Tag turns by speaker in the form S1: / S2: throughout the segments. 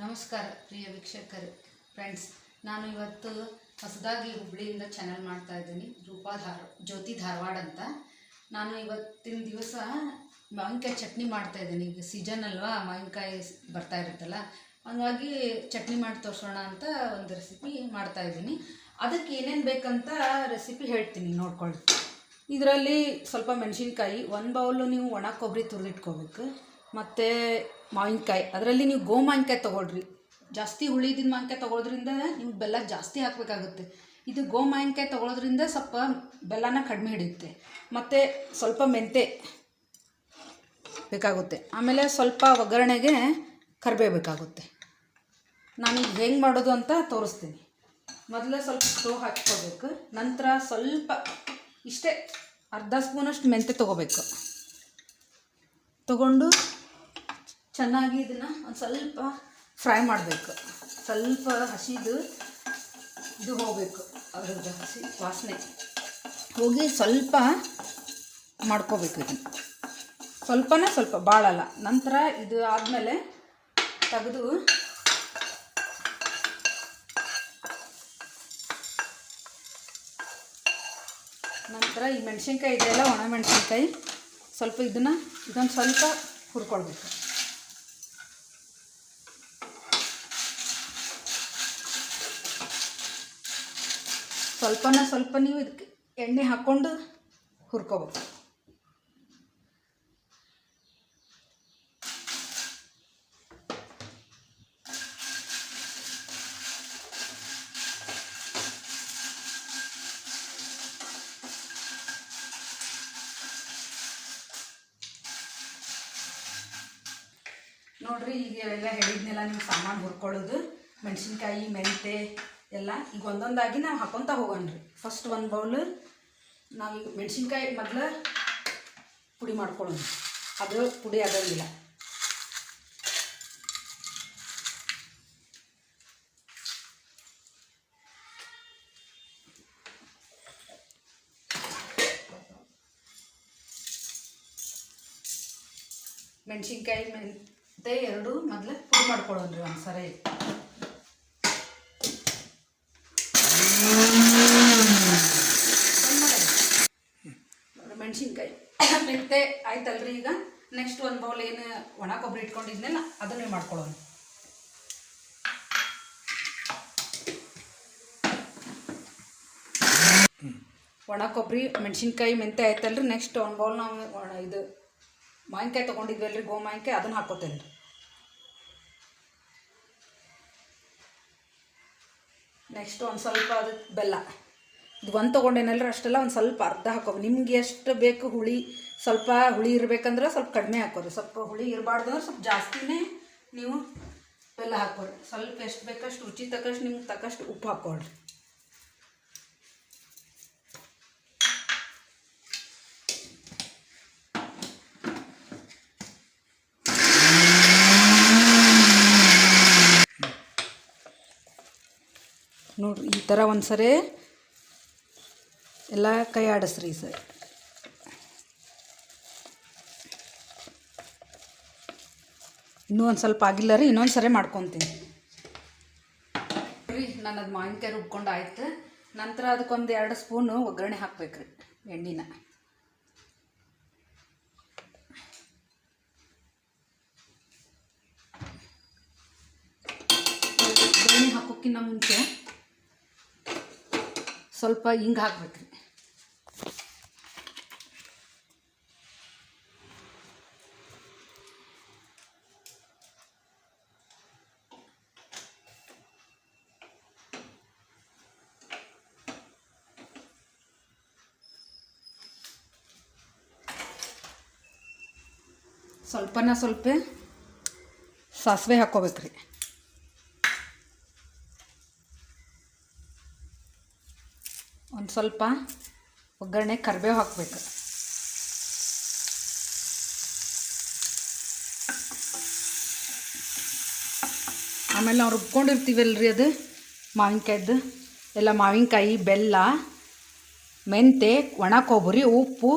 S1: ನಮಸ್ಕಾರ ಪ್ರಿಯ ವೀಕ್ಷಕರು ಫ್ರೆಂಡ್ಸ್ ನಾನು ಇವತ್ತು ಹೊಸದಾಗಿ ಹುಬ್ಳಿಯಿಂದ ಚಾನಲ್ ಮಾಡ್ತಾ ಇದ್ದೀನಿ, ರೂಪಾ ಧಾರ, ಜ್ಯೋತಿ ಧಾರವಾಡ ಅಂತ. ನಾನು ಇವತ್ತಿನ ದಿವಸ ಮಾವಿನಕಾಯಿ ಚಟ್ನಿ ಮಾಡ್ತಾ ಇದ್ದೀನಿ. ಈಗ ಸೀಸನ್ ಅಲ್ವಾ, ಮಾವಿನಕಾಯಿ ಬರ್ತಾ ಇರುತ್ತಲ್ಲ, ಹಂಗಾಗಿ ಚಟ್ನಿ ಮಾಡಿ ತೋರಿಸೋಣ ಅಂತ ಒಂದು ರೆಸಿಪಿ ಮಾಡ್ತಾ ಇದ್ದೀನಿ. ಅದಕ್ಕೆ ಏನೇನು ಬೇಕಂತ ರೆಸಿಪಿ ಹೇಳ್ತೀನಿ, ನೋಡ್ಕೊಳ್ಳಿ. ಇದರಲ್ಲಿ ಸ್ವಲ್ಪ ಮೆಣಸಿನ್ಕಾಯಿ, ಒಂದು ಬೌಲು ನೀವು ಒಣ ಕೊಬ್ಬರಿ ತುರಿದಿಟ್ಕೋಬೇಕು. ಮತ್ತು ಮಾವಿನಕಾಯಿ. ಅದರಲ್ಲಿ ನೀವು ಗೋ ಮಾವಿನಕಾಯಿ ತೊಗೊಳ್ರಿ. ಜಾಸ್ತಿ ಹುಳಿದಿನ ಮಾವಿನಕಾಯಿ ತೊಗೊಳೋದ್ರಿಂದ ನೀವು ಬೆಲ್ಲ ಜಾಸ್ತಿ ಹಾಕಬೇಕಾಗುತ್ತೆ. ಇದು ಗೋ ಮಾವಿನಕಾಯಿ ತೊಗೊಳೋದ್ರಿಂದ ಸ್ವಲ್ಪ ಬೆಲ್ಲನ ಕಡಿಮೆ ಹಿಡಿಯುತ್ತೆ. ಮತ್ತು ಸ್ವಲ್ಪ ಮೆಂತೆ ಬೇಕಾಗುತ್ತೆ. ಆಮೇಲೆ ಸ್ವಲ್ಪ ಒಗ್ಗರಣೆಗೆ ಕರಿಬೇವು ಬೇಕಾಗುತ್ತೆ. ನಾನು ಈಗ ಹೆಂಗೆ ಮಾಡೋದು ಅಂತ ತೋರಿಸ್ತೀನಿ. ಮೊದಲೇ ಸ್ವಲ್ಪ ಸ್ಟೋವ್ ಹಾಕ್ಕೋಬೇಕು. ನಂತರ ಸ್ವಲ್ಪ ಇಷ್ಟೇ ಅರ್ಧ ಸ್ಪೂನಷ್ಟು ಮೆಂತೆ ತೊಗೋಬೇಕು. ತಗೊಂಡು ಚೆನ್ನಾಗಿ ಇದನ್ನು ಒಂದು ಸ್ವಲ್ಪ ಫ್ರೈ ಮಾಡಬೇಕು. ಸ್ವಲ್ಪ ಹಸಿದು ಇದು ಹೋಗಬೇಕು. ಅದ್ರದ್ದು ಹಸಿ ವಾಸನೆ. ಹೋಗಿ ಸ್ವಲ್ಪ ಮಾಡ್ಕೋಬೇಕು ಇದನ್ನು. ಸ್ವಲ್ಪನೇ ಸ್ವಲ್ಪ ಭಾಳಲ್ಲ ನಂತರ ಇದು ಆದಮೇಲೆ ತೆಗೆದು ನಂತರ ಈ ಮೆಣಸಿನ್ಕಾಯಿ ಇದೆಯಲ್ಲ ಒಣ ಮೆಣಸಿನ್ಕಾಯಿ, ಸ್ವಲ್ಪ ಇದನ್ನು ಇದೊಂದು ಸ್ವಲ್ಪ ಹುರ್ಕೊಳ್ಬೇಕು. ಸ್ವಲ್ಪನ ಸ್ವಲ್ಪ ನೀವು ಇದಕ್ಕೆ ಎಣ್ಣೆ ಹಾಕ್ಕೊಂಡು ಹುರ್ಕೋಬೇಕು. ನೋಡ್ರಿ, ಈಗ ಎಲ್ಲ ಹೇಳಿದ್ನೆಲ್ಲ ನೀವು ಸಾಮಾನು ಹುರ್ಕೊಳ್ಳೋದು. ಮೆಣಸಿನ್ಕಾಯಿ ಮೆಂತೆ ಎಲ್ಲ ಈಗ ಒಂದೊಂದಾಗಿ ನಾವು ಹಾಕೊತ ಹೋಗೋಣ್ರಿ. ಫಸ್ಟ್ ಒಂದು ಬೌಲ್ ನಾವು ಮೆಣಸಿನ್ಕಾಯಿ ಮೊದಲು ಪುಡಿ ಮಾಡ್ಕೊಳ್ಳೋಣ. ಅದು ಪುಡಿ ಆಗಂಗಿಲ್ಲ. ಮೆಣಸಿನ್ಕಾಯಿ ಮೆಂತೆ ಎರಡು ಮೊದಲು ಪುಡಿ ಮಾಡ್ಕೊಳ್ಳೋಣ್ರಿ ಒಂದು ಸರಿ ಮೆಣಸಿನ್ಕಾಯಿ. ಮೆಂತೆ ಆಯ್ತಲ್ರಿ ಈಗ? ನೆಕ್ಸ್ಟ್ ಒಂದು ಬೌಲ್ ಏನು ಒಣ ಕೊಬ್ಬರಿ ಇಟ್ಕೊಂಡಿದ್ನಲ್ಲ, ಅದನ್ನೇ ಮಾಡ್ಕೊಳ್ಳೋಣ. ಒಣ ಕೊಬ್ಬರಿ ಮೆಣಸಿನ್ಕಾಯಿ ಮೆಂತೆ ಆಯ್ತಲ್ರಿ? ನೆಕ್ಸ್ಟ್ ಒಂದು ಬೌಲ್ ನಾವು ಇದು ಮಾವಿನಕಾಯಿ ತೊಗೊಂಡಿದ್ವಲ್ರಿ, ಗೋ ಮಾವಿನಕಾಯಿ, ಅದನ್ನು ಹಾಕೋತೇನೆ ರೀ ನೆಕ್ಸ್ಟ್ ಒಂದು ಸ್ವಲ್ಪ ಅದಕ್ಕೆ ಬೆಲ್ಲ. ಒಂದು ತೊಗೊಂಡೇನಲ್ಲ ಅಷ್ಟೆಲ್ಲ ಒಂದು ಸ್ವಲ್ಪ ಅರ್ಧ ಹಾಕೋ ನಿಮ್ಗೆ ಎಷ್ಟು ಬೇಕು ಹುಳಿ? ಸ್ವಲ್ಪ ಹುಳಿ ಇರಬೇಕಂದ್ರೆ ಸ್ವಲ್ಪ ಕಡಿಮೆ ಹಾಕೋರಿ. ಸ್ವಲ್ಪ ಹುಳಿ ಇರಬಾರ್ದು ಅಂದ್ರೆ ಸ್ವಲ್ಪ ಜಾಸ್ತಿನೇ ನೀವು ಬೆಲ್ಲ ಹಾಕೋರಿ ಸ್ವಲ್ಪ ಎಷ್ಟು ಬೇಕಷ್ಟು ರುಚಿ ತಕ್ಕಷ್ಟು ನಿಮ್ಗೆ ತಕ್ಕಷ್ಟು ಉಪ್ಪು ಹಾಕ್ಕೊಳ್ರಿ. ನೋಡ್ರಿ, ಈ ಥರ ಒಂದು ಸರಿ ಎಲ್ಲ ಕೈ ಆಡಿಸ್ರಿ ಸರ್. ಇನ್ನೂ ಒಂದು ಸ್ವಲ್ಪ ಆಗಿಲ್ಲ ರೀ, ಇನ್ನೊಂದು ಸರಿ ಮಾಡ್ಕೊತೀನಿ. ರೀ ನಾನು ಅದು ಮಾವಿನಕಾಯಿ ರುಬ್ಕೊಂಡು ಆಯ್ತು. ನಂತರ ಅದಕ್ಕೊಂದು ಎರಡು ಸ್ಪೂನು ಒಗ್ಗರಣೆ ಹಾಕ್ಬೇಕು ರೀ ಎಣ್ಣೆನ. ಒಗ್ಗರಣೆ ಹಾಕೋಕ್ಕಿಂತ ಮುಂಚೆ ಸ್ವಲ್ಪ ಹಿಂಗೆ ಹಾಕ್ಬೇಕು ರೀ ಸ್ವಲ್ಪನ ಸ್ವಲ್ಪ ಸಾಸಿವೆ ಹಾಕ್ಕೋಬೇಕು ರೀ ಒಂದು ಸ್ವಲ್ಪ ಒಗ್ಗರಣೆ ಕರಿಬೇವು ಹಾಕಬೇಕು. ಆಮೇಲೆ ನಾವು ರುಬ್ಕೊಂಡಿರ್ತೀವಲ್ರಿ ಅದು? ಮಾವಿನಕಾಯ್ದು. ಎಲ್ಲ ಮಾವಿನಕಾಯಿ, ಬೆಲ್ಲ ಮೆಂತೆ ಒಣ ಕೊಬ್ಬರಿ, ಉಪ್ಪು,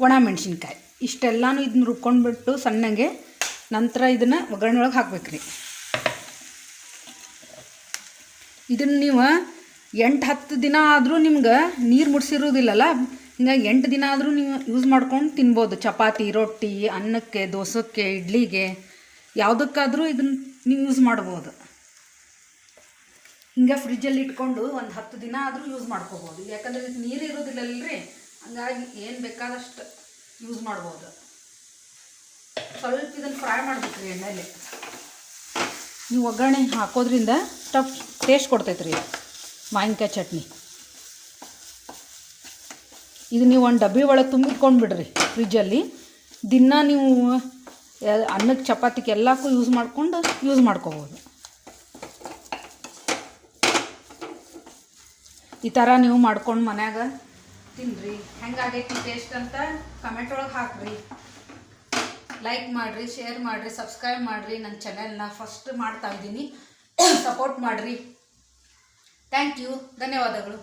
S1: ಒಣ ಮೆಣಸಿನ್ಕಾಯಿ. ಇಷ್ಟೆಲ್ಲನೂ ಇದನ್ನ ರುಬ್ಕೊಂಡ್ಬಿಟ್ಟು ಸಣ್ಣಗೆ ನಂತರ ಇದನ್ನು ಒಗ್ಗರಣೆ ಒಳಗೆ ಹಾಕ್ಬೇಕು ರೀ. ಇದನ್ನು ನೀವು ಎಂಟು ಹತ್ತು ದಿನ ಆದರೂ ನಿಮ್ಗೆ ನೀರು ಮುಡಿಸಿರೋದಿಲ್ಲಲ್ಲ, ಹಿಂಗಾಗಿ ಎಂಟು ದಿನ ಆದರೂ ನೀವು ಯೂಸ್ ಮಾಡ್ಕೊಂಡು ತಿನ್ಬೋದು. ಚಪಾತಿ, ರೊಟ್ಟಿ, ಅನ್ನಕ್ಕೆ, ದೋಸಕ್ಕೆ, ಇಡ್ಲಿಗೆ, ಯಾವುದಕ್ಕಾದರೂ ಇದನ್ನು ನೀವು ಯೂಸ್ ಮಾಡ್ಬೋದು. ಹಿಂಗೆ ಫ್ರಿಜ್ಜಲ್ಲಿ ಇಟ್ಕೊಂಡು ಒಂದು ಹತ್ತು ದಿನ ಆದರೂ ಯೂಸ್ ಮಾಡ್ಕೋಬೋದು. ಯಾಕಂದ್ರೆ ನೀರು ನೀರು ಇರೋದಿಲ್ಲಲ್ರಿ. ಹಂಗಾಗಿ ಏನು ಬೇಕಾದಷ್ಟು ಯೂಸ್ ಮಾಡ್ಬೋದು. ಸ್ವಲ್ಪ ಇದನ್ನು ಫ್ರೈ ಮಾಡ್ಬೇಕು ರೀ ಎಣ್ಣೆಲಿ. ನೀವು ಒಗ್ಗರಣೆ ಹಾಕೋದ್ರಿಂದ ಟಫ್ ಟೇಸ್ಟ್ ಕೊಡ್ತೈತೆ ರೀ ಮಾವಿನಕಾಯಿ ಚಟ್ನಿ. ಇದು ನೀವು ಒಂದು ಡಬ್ಬಿ ಒಳಗೆ ತುಂಬಿಟ್ಕೊಂಡು ಬಿಡ್ರಿ ಫ್ರಿಜ್ಜಲ್ಲಿ ದಿನ ನೀವು ಅನ್ನಕ್ಕೆ ಚಪಾತಿಗೆ ಎಲ್ಲಕ್ಕೂ ಯೂಸ್ ಮಾಡ್ಕೊಂಡು ಯೂಸ್ ಮಾಡ್ಕೋಬೋದು. ಈ ಥರ ನೀವು ಮಾಡ್ಕೊಂಡು ಮನ್ಯಾಗ ತಿನ್ನಿರಿ ಹೆಂಗಾಗೈತಿ ಟೇಸ್ಟ್ ಅಂತ ಕಮೆಂಟ್ ಒಳಗೆ ಹಾಕ್ರಿ. ಲೈಕ್ ಮಾಡಿರಿ ಶೇರ್ ಮಾಡಿರಿ ಸಬ್ಸ್ಕ್ರೈಬ್ ಮಾಡಿರಿ. ನನ್ನ ಚಾನೆಲ್ನ ಫಸ್ಟ್ ಮಾಡ್ತಾ ಇದ್ದೀನಿ. ಸಪೋರ್ಟ್ ಮಾಡಿರಿ. ಥ್ಯಾಂಕ್ ಯು ಧನ್ಯವಾದಗಳು.